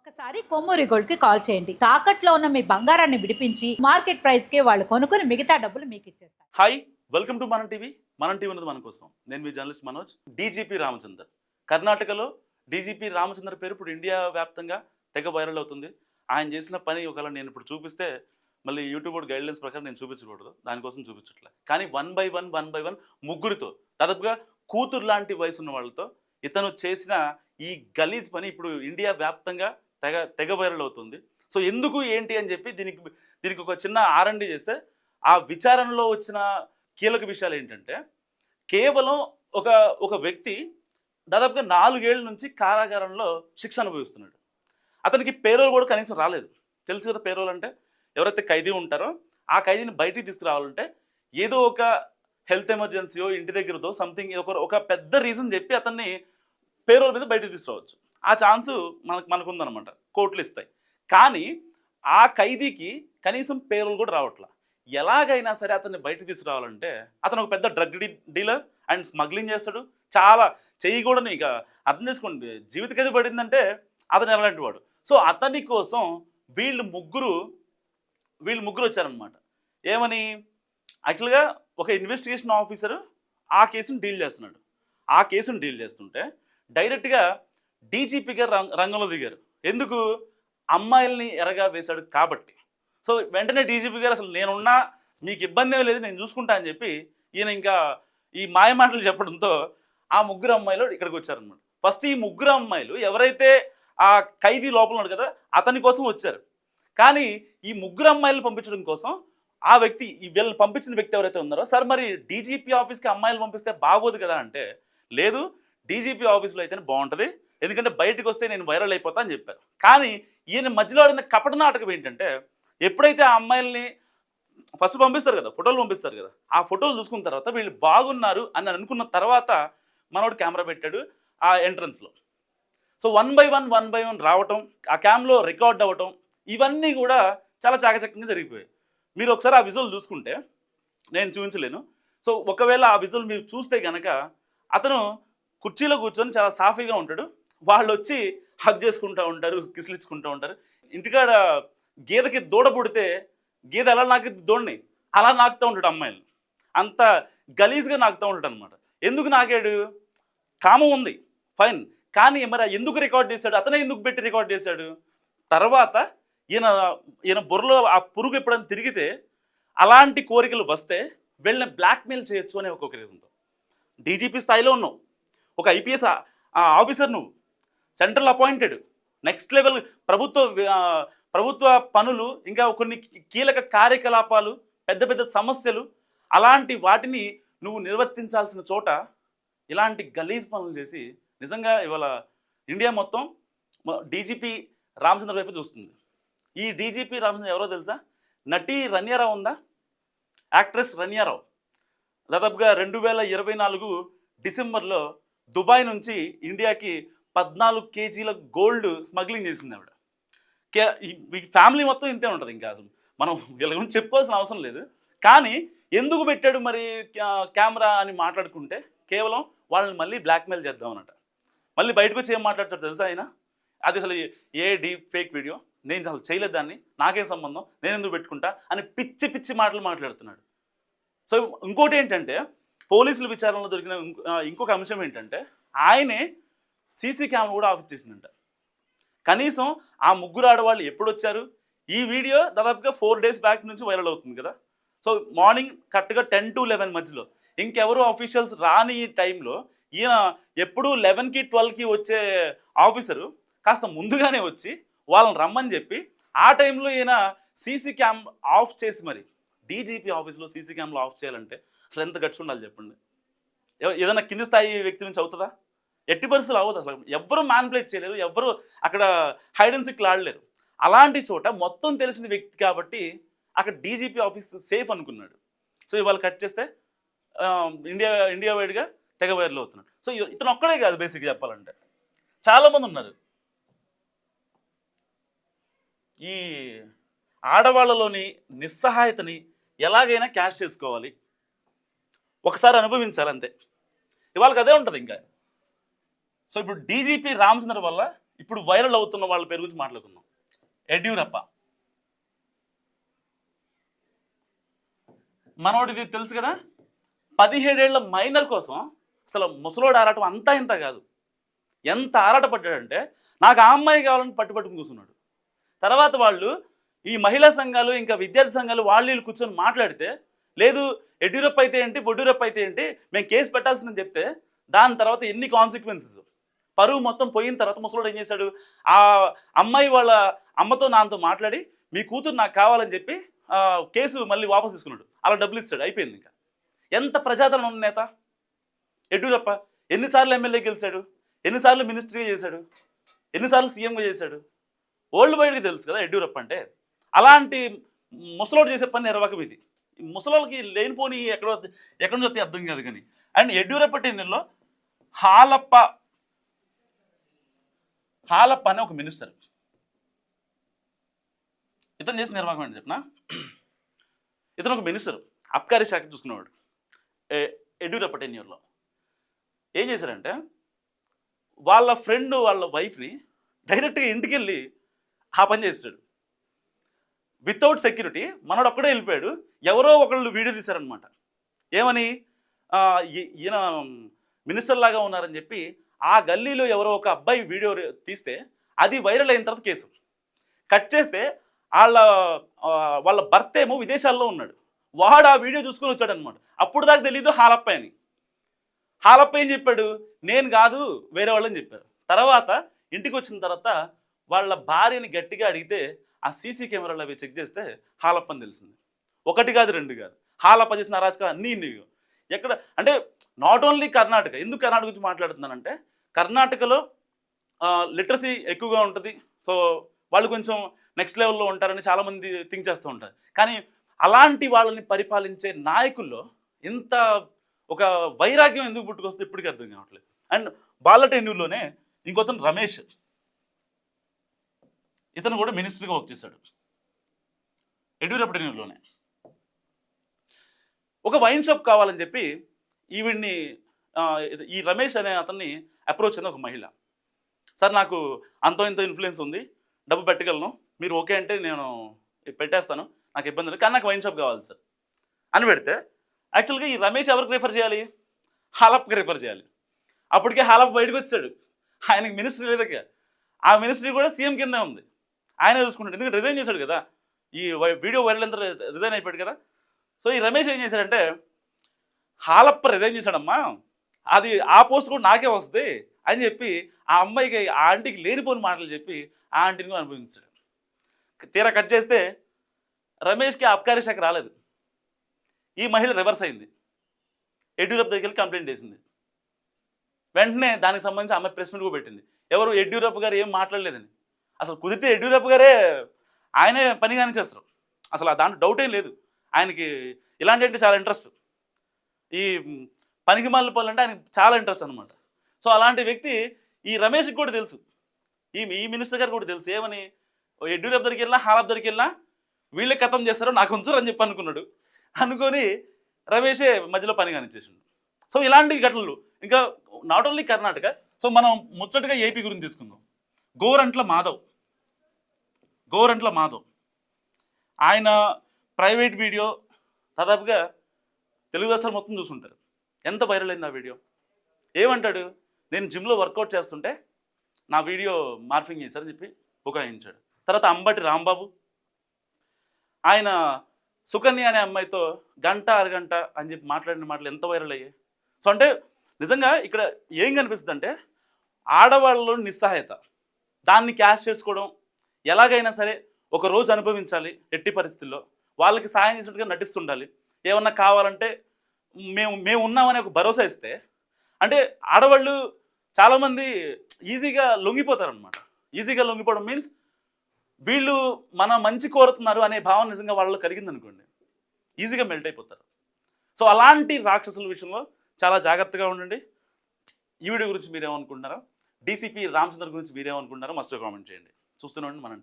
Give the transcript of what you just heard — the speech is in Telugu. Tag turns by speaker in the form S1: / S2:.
S1: ఒక్కసారి కొమ్మూరి గోల్డ్కి కాల్ చేయండి. తాకట్లో ఉన్న మీ బంగారాన్ని విడిపించి మార్కెట్ ప్రైస్కి వాళ్ళు కొనుక్కుని మిగతా డబ్బులు మీకు ఇచ్చేస్తారు.
S2: Hi welcome to Manam TV. Manam TV ఉన్నది మన కోసం. నేను మీ జర్నలిస్ట్ మనోజ్. డీజీపీ రామచందర్. కర్ణాటకలో డీజీపీ రామచందర్ పేరు ఇప్పుడు ఇండియా వ్యాప్తంగా తెగ వైరల్ అవుతుంది. ఆయన చేసిన పని ఒకవేళ నేను ఇప్పుడు చూపిస్తే మళ్ళీ యూట్యూబ్ గైడ్లైన్స్ ప్రకారం నేను చూపించకూడదు. దానికోసం చూపించట్లే. కానీ one by one one by one ముగ్గురితో దాదాపుగా కూతురు లాంటి వయసు ఉన్న వాళ్ళతో ఇతను చేసిన ఈ గలీజ్ పని ఇప్పుడు ఇండియా వ్యాప్తంగా తెగ తెగ వైరల్ అవుతుంది. సో ఎందుకు ఏంటి అని చెప్పి దీనికి దీనికి ఒక చిన్న ఆర్ఎండి చేస్తే ఆ విచారణలో వచ్చిన కీలక విషయాలు ఏంటంటే కేవలం ఒక ఒక వ్యక్తి దాదాపుగా నాలుగేళ్ళ నుంచి కారాగారంలో శిక్ష అనుభవిస్తున్నాడు. అతనికి పేరోల్ కూడా కనీసం రాలేదు. తెలుసు కదా పేరోల్ అంటే? ఎవరైతే ఖైదీ ఉంటారో ఆ ఖైదీని బయటికి తీసుకురావాలంటే ఏదో ఒక హెల్త్ ఎమర్జెన్సీయో ఇంటి దగ్గరదో సంథింగ్ ఒక ఒక పెద్ద రీజన్ చెప్పి అతన్ని పేరోల్ మీద బయటికి తీసుకురావచ్చు. ఆ ఛాన్స్ మనకు మనకుందనమాట కోర్టులు ఇస్తాయి. కానీ ఆ ఖైదీకి కనీసం పేరులు కూడా రావట్లా. ఎలాగైనా సరే అతన్ని బయట తీసుకురావాలంటే అతను ఒక పెద్ద డ్రగ్ డీలర్ అండ్ స్మగ్లింగ్ చేస్తాడు. చాలా చెయ్యి కూడా ఇక అర్థం చేసుకోండి. జీవితకైతే పడిందంటే అతను ఎలాంటి వాడు. సో అతని కోసం వీళ్ళు ముగ్గురు వీళ్ళు ముగ్గురు వచ్చారనమాట ఏమని? యాక్చువల్గా ఒక ఇన్వెస్టిగేషన్ ఆఫీసర్ ఆ కేసును డీల్ చేస్తున్నాడు. ఆ కేసును డీల్ చేస్తుంటే డైరెక్ట్గా డీజీపీ గారు రంగ- రంగంలో దిగారు. ఎందుకు? అమ్మాయిల్ని ఎరగా వేశాడు కాబట్టి. సో వెంటనే డీజీపీ గారు అసలు నేనున్నా మీకు ఇబ్బంది ఏమీ లేదు నేను చూసుకుంటా అని చెప్పి ఈయన ఇంకా ఈ మాయ మాటలు చెప్పడంతో ఆ ముగ్గురు అమ్మాయిలు ఇక్కడికి వచ్చారనమాట ఫస్ట్ ఈ ముగ్గురు అమ్మాయిలు ఎవరైతే ఆ ఖైదీ లోపల ఉన్నాడు కదా అతని కోసం వచ్చారు. కానీ ఈ ముగ్గురు అమ్మాయిలను పంపించడం కోసం ఆ వ్యక్తి ఈ వీళ్ళని పంపించిన వ్యక్తి ఎవరైతే ఉన్నారో సార్ మరి డీజీపీ ఆఫీస్కి అమ్మాయిలు పంపిస్తే బాగోదు కదా అంటే లేదు డీజీపీ ఆఫీస్లో అయితేనే బాగుంటుంది ఎందుకంటే బయటకు వస్తే నేను వైరల్ అయిపోతా అని చెప్పారు. కానీ ఈయన మధ్యలో ఆడిన కపట నాటకం ఏంటంటే ఎప్పుడైతే ఆ అమ్మాయిల్ని ఫస్ట్ పంపిస్తారు కదా ఫోటోలు పంపిస్తారు కదా ఆ ఫోటోలు చూసుకున్న తర్వాత వీళ్ళు బాగున్నారు అని అనుకున్న తర్వాత మనోడు కెమెరా పెట్టాడు ఆ ఎంట్రన్స్లో. So one by one one by one రావటం ఆ క్యామ్లో రికార్డ్ అవ్వటం ఇవన్నీ కూడా చాలా చాకచక్యంగా జరిగిపోయాయి. మీరు ఒకసారి ఆ విజువల్ చూసుకుంటే నేను చూపించలేను. సో ఒకవేళ ఆ విజువల్ మీరు చూస్తే కనుక అతను కుర్చీలో కూర్చొని చాలా సాఫీగా ఉంటాడు. వాళ్ళు వచ్చి హక్ చేసుకుంటూ ఉంటారు కిసిలించుకుంటూ ఉంటారు. ఇంటికాడ గీదకి దూడ పుడితే గీద ఎలా నాకిద్ది దూడని అలా నాకుతూ ఉంటాడు అమ్మాయిలు. అంత గలీజ్గా నాకుతూ ఉంటాడు అనమాట ఎందుకు నాకాడు? కామం ఉంది ఫైన్. కానీ మరి ఎందుకు రికార్డ్ చేశాడు? అతనే ఎందుకు పెట్టి రికార్డ్ చేశాడు? తర్వాత ఈయన ఈయన బుర్రలో ఆ పురుగు ఎప్పుడైనా తిరిగితే అలాంటి కోరికలు వస్తే వీళ్ళని బ్లాక్మెయిల్ చేయొచ్చు అనే ఒక్కొక్క రీజన్తో. డీజీపీ స్థాయిలో ఉన్నావు. ఒక ఐపీఎస్ ఆఫీసర్ నువ్వు. Central appointed. నెక్స్ట్ లెవెల్ ప్రభుత్వ ప్రభుత్వ పనులు ఇంకా కొన్ని కీలక కార్యకలాపాలు పెద్ద పెద్ద సమస్యలు అలాంటి వాటిని నువ్వు నిర్వర్తించాల్సిన చోట ఇలాంటి గలీజ్ పనులు చేసి నిజంగా ఇవాళ ఇండియా మొత్తం డీజీపీ రామచంద్ర వైపు చూస్తుంది. ఈ డీజీపీ రామచంద్ర ఎవరో తెలుసా? నటి రన్యారావు ఉందా? యాక్ట్రెస్ రన్యారావు. దాదాపుగా రెండు వేల ఇరవై నాలుగు డిసెంబర్లో దుబాయ్ నుంచి ఇండియాకి పద్నాలుగు కేజీల గోల్డ్ స్మగ్లింగ్ చేసింది ఆవిడ. కే ఈ ఫ్యామిలీ మొత్తం ఇంతే ఉంటుంది ఇంకా అసలు. మనం వీళ్ళ గురించి చెప్పుకోవాల్సిన అవసరం లేదు. కానీ ఎందుకు పెట్టాడు మరి కెమెరా అని మాట్లాడుకుంటే కేవలం వాళ్ళని మళ్ళీ బ్లాక్మెయిల్ చేద్దాం మళ్ళీ బయటకు వచ్చి ఏం మాట్లాడతాడు తెలుసా ఆయన? అది అసలు ఏ డీప్ ఫేక్ వీడియో? నేను అసలు చేయలేదు దాన్ని. నాకేం సంబంధం? నేను ఎందుకు పెట్టుకుంటా? అని పిచ్చి పిచ్చి మాటలు మాట్లాడుతున్నాడు. సో ఇంకోటి ఏంటంటే పోలీసుల విచారణలో దొరికిన ఇంకొక అంశం ఏంటంటే ఆయనే సీసీ కెమెరా కూడా ఆఫ్ చేసిందంట. కనీసం ఆ ముగ్గురు ఆడవాళ్ళు ఎప్పుడు వచ్చారు ఈ వీడియో దాదాపుగా ఫోర్ డేస్ బ్యాక్ నుంచి వైరల్ అవుతుంది కదా. సో మార్నింగ్ కరెక్ట్గా టెన్ టు లెవెన్ మధ్యలో. ఇంకెవరు ఆఫీషియల్స్ రాని టైంలో ఈయన ఎప్పుడు లెవెన్కి ట్వెల్వ్కి వచ్చే ఆఫీసరు కాస్త ముందుగానే వచ్చి వాళ్ళని రమ్మని చెప్పి ఆ టైంలో ఈయన సీసీ క్యామ్ ఆఫ్ చేసి మరి డీజీపీ ఆఫీస్లో సీసీ క్యామ్లో ఆఫ్ చేయాలంటే అసలు ఎంత గట్స్ ఉండాలి చెప్పండి. ఏదైనా కింది స్థాయి వ్యక్తి నుంచి అవుతుందా? ఎట్టి పరిస్థితులు అవ్వదు అసలు. ఎవరు మ్యాన్పులేట్ చేయలేరు ఎవ్వరూ అక్కడ హైడ్ అండ్ సిక్ ఆడలేరు. అలాంటి చోట మొత్తం తెలిసిన వ్యక్తి కాబట్టి అక్కడ డీజీపీ ఆఫీస్ సేఫ్ అనుకున్నాడు. సో ఇవాళ కట్ చేస్తే ఇండియా ఇండియా వైడ్గా తెగ వైర్లు అవుతున్నాడు. సో ఇతను ఒక్కడే కాదు బేసిక్గా చెప్పాలంటే. చాలామంది ఉన్నారు. ఈ ఆడవాళ్ళలోని నిస్సహాయతని ఎలాగైనా క్యాష్ చేసుకోవాలి. ఒకసారి అనుభవించాలి అంతే ఇవాళకి అదే ఉంటుంది ఇంకా. సో ఇప్పుడు డీజీపీ రామచంద్ర వల్ల ఇప్పుడు వైరల్ అవుతున్న వాళ్ళ పేరు గురించి మాట్లాడుకుందాం. యడ్యూరప్ప. మనోడిది తెలుసు కదా? పదిహేడేళ్ళ మైనర్ కోసం అసలు ముసలోడు ఆరాటం అంతా ఇంత కాదు. ఎంత ఆరాటపడ్డాడంటే నాకు ఆ అమ్మాయి కావాలని పట్టుపట్టుకుని కూర్చున్నాడు. తర్వాత వాళ్ళు ఈ మహిళా సంఘాలు ఇంకా విద్యార్థి సంఘాలు వాళ్ళు వీళ్ళు కూర్చొని మాట్లాడితే లేదు ఎడ్యూరప్ప అయితే ఏంటి బొడ్యూరప్ప అయితే ఏంటి మేము కేసు పెట్టాల్సిందని చెప్తే దాని తర్వాత ఎన్ని కాన్సిక్వెన్సెస్ పరువు మొత్తం పోయిన తర్వాత ముసలోడు ఏం చేశాడు? ఆ అమ్మాయి వాళ్ళ అమ్మతో నాన్నతో మాట్లాడి మీ కూతురు నాకు కావాలని చెప్పి కేసు మళ్ళీ వాపస్ తీసుకున్నాడు. అలా డబ్బులు ఇస్తాడు. అయిపోయింది ఇంకా. ఎంత ప్రజాదరణ ఉంది నేత? యడ్యూరప్ప ఎన్నిసార్లు ఎమ్మెల్యే గెలిచాడు? ఎన్నిసార్లు మినిస్ట్రీగా చేశాడు? ఎన్నిసార్లు సీఎంగా చేశాడు? ఓల్డ్ వైడ్కి తెలుసు కదా యడ్యూరప్ప అంటే? అలాంటి ముసలోడు చేసే పని నిర్వాహకం ఇది. ముసలోళ్ళకి లేనిపోని ఎక్కడో ఎక్కడి నుంచి వస్తే అర్థం కాదు కానీ. అండ్ యడ్యూరప్ప టెన్నుల్లో హాలప్ప హాలప్ప అనే ఒక మినిస్టర్ ఇతను చేసిన నిర్వాహకం అని చెప్పిన? ఇతను ఒక మినిస్టర్ అబ్కారీ శాఖ చూసుకునేవాడు. ఎడ్యూరప్ప యడ్యూరప్ప టెన్యూర్లో ఏం చేశారంటే వాళ్ళ ఫ్రెండ్ వాళ్ళ వైఫ్ని డైరెక్ట్గా ఇంటికి వెళ్ళి ఆ పని చేస్తాడు వితౌట్ సెక్యూరిటీ మనడు ఒక్కడే వెళ్ళిపోయాడు. ఎవరో ఒకళ్ళు వీడియో తీశారనమాట ఏమని? ఈ- ఈయన మినిస్టర్ లాగా ఉన్నారని చెప్పి ఆ గల్లీలో ఎవరో ఒక అబ్బాయి వీడియో తీస్తే అది వైరల్ అయిన తర్వాత కేసు. కట్ చేస్తే వాళ్ళ వాళ్ళ భర్త ఏమో విదేశాల్లో ఉన్నాడు. వాడు ఆ వీడియో చూసుకొని వచ్చాడు అనమాట అప్పుడు దాకా తెలీదు హాలప్ప అని. హాలప్ప ఏం చెప్పాడు? నేను కాదు వేరే వాళ్ళని చెప్పారు. తర్వాత ఇంటికి వచ్చిన తర్వాత వాళ్ళ భార్యని గట్టిగా అడిగితే ఆ సీసీ కెమెరాలు అవి చెక్ చేస్తే హాలప్పని తెలిసింది. ఒకటి కాదు రెండు కాదు. హాలప్ప చేసిన అరాచకాలు అన్నీ ఇన్ని ఎక్కడ అంటే నాట్ ఓన్లీ కర్ణాటక ఎందుకు కర్ణాటక గురించి మాట్లాడుతున్నానంటే కర్ణాటకలో లిటరసీ ఎక్కువగా ఉంటుంది. సో వాళ్ళు కొంచెం నెక్స్ట్ లెవెల్లో ఉంటారని చాలామంది థింక్ చేస్తూ ఉంటారు. కానీ అలాంటి వాళ్ళని పరిపాలించే నాయకుల్లో ఇంత ఒక వైరాగ్యం ఎందుకు పుట్టుకొస్తే ఇప్పటికీ అర్థం కావట్లేదు. అండ్ బాల టెన్యూర్లోనే ఇంకొతను రమేష్. ఇతను కూడా మినిస్టర్గా వర్క్ చేశాడు. యడ్యూరప్ప టెన్యూర్లోనే ఒక వైన్ షాప్ కావాలని చెప్పి ఈవిడ్ని ఈ రమేష్ అనే అతన్ని అప్రోచ్ అయింది ఒక మహిళ. సార్ నాకు అంతో ఇంత ఇన్ఫ్లుయెన్స్ ఉంది డబ్బు పెట్టగలను మీరు ఓకే అంటే నేను పెట్టేస్తాను నాకు ఇబ్బంది లేదు కానీ నాకు వైన్ షాప్ కావాలి సార్ అని పెడితే యాక్చువల్గా ఈ రమేష్ ఎవరికి రిఫర్ చేయాలి? హాలప్కి రిఫర్ చేయాలి. అప్పటికే హాలప్ బయటకు వచ్చాడు. ఆయనకి మినిస్ట్రీ లేదక ఆ మినిస్ట్రీ కూడా సీఎం కిందే ఉంది. ఆయన చూసుకుంటాడు. ఎందుకంటే రిజైన్ చేశాడు కదా. ఈ వై- వీడియో వైరల్ అంతా రిజైన్ అయిపోయాడు కదా. సో ఈ రమేష్ ఏం చేశాడంటే హాలప్ప రిజైన్ చేశాడమ్మా. అది ఆ పోస్ట్ కూడా నాకే వస్తుంది అని చెప్పి ఆ అమ్మాయికి ఆ ఆంటీకి లేనిపోని మాటలు చెప్పి ఆ ఆంటీని కూడా అనుభవించాడు. తీరా కట్ చేస్తే రమేష్కి అబ్కారీ శాఖ రాలేదు. ఈ మహిళ రివర్స్ అయింది. యడ్యూరప్ప దగ్గరికి కంప్లైంట్ చేసింది. వెంటనే దానికి సంబంధించి ఆమె ప్రెస్ మీట్ కూడా పెట్టింది. ఎవరు యడ్యూరప్ప గారు ఏం మాట్లాడలేదని. అసలు కుదిరితే యడ్యూరప్ప గారే ఆయనే పని కానీ చేస్తారు. అసలు దాంట్లో డౌట్ ఏం లేదు. ఆయనకి ఇలాంటి అంటే చాలా ఇంట్రెస్ట్ ఈ పనికి మాలిన పనులు అంటే ఆయనకి చాలా ఇంట్రెస్ట్ అనమాట సో అలాంటి వ్యక్తి ఈ రమేష్కి కూడా తెలుసు. ఈ ఈ మినిస్టర్ గారు కూడా తెలుసు. ఏమని? ఓ దగ్గరికి వెళ్ళినా హాలప్ దగ్గరికి వెళ్ళినా వీళ్ళే కథం చేస్తారో నాకు ఉంచరు అని చెప్పి అనుకున్నాడు. అనుకొని రమేషే మధ్యలో పని కానిచ్చేసిండు. సో ఇలాంటి ఘటనలు. ఇంకా నాట్ ఓన్లీ కర్ణాటక సో మనం ముచ్చటగా ఏపీ గురించి తీసుకుందాం. గోరంట్ల మాధవ్. గోరంట్ల మాధవ్. ఆయన ప్రైవేట్ వీడియో దాదాపుగా తెలుగు రాష్ట్రాలు మొత్తం చూసుంటారు. ఎంత వైరల్ అయింది ఆ వీడియో? ఏమంటాడు? నేను జిమ్లో వర్కౌట్ చేస్తుంటే నా వీడియో మార్ఫింగ్ చేశారని చెప్పి బుకాయించాడు. తర్వాత అంబటి రాంబాబు ఆయన సుకన్య అనే అమ్మాయితో గంట అరగంట అని చెప్పి మాట్లాడిన మాటలు ఎంత వైరల్ అయ్యాయి? సో అంటే నిజంగా ఇక్కడ ఏం కనిపిస్తుంది అంటే ఆడవాళ్ళలో నిస్సహాయత. దాన్ని క్యాష్ చేసుకోవడం ఎలాగైనా సరే ఒక రోజు అనుభవించాలి ఎట్టి పరిస్థితుల్లో. వాళ్ళకి సాయం చేసినట్టుగా నటిస్తుండాలి. ఏమన్నా కావాలంటే మేము మేము ఉన్నామనే ఒక భరోసా ఇస్తే అంటే ఆడవాళ్ళు చాలామంది ఈజీగా లొంగిపోతారనమాట ఈజీగా లొంగిపోవడం మీన్స్ వీళ్ళు మన మంచి కోరుతున్నారు అనే భావన నిజంగా వాళ్ళలో కలిగింది అనుకోండి ఈజీగా మెల్ట్ అయిపోతారు. సో అలాంటి రాక్షసుల విషయంలో చాలా జాగ్రత్తగా ఉండండి. ఈ వీడియో గురించి మీరేమనుకుంటున్నారా? డీసీపీ రామచంద్ర గురించి మీరేమనుకుంటున్నారో? మస్ట్ కామెంట్ చేయండి. చూస్తూనే ఉండండి మనం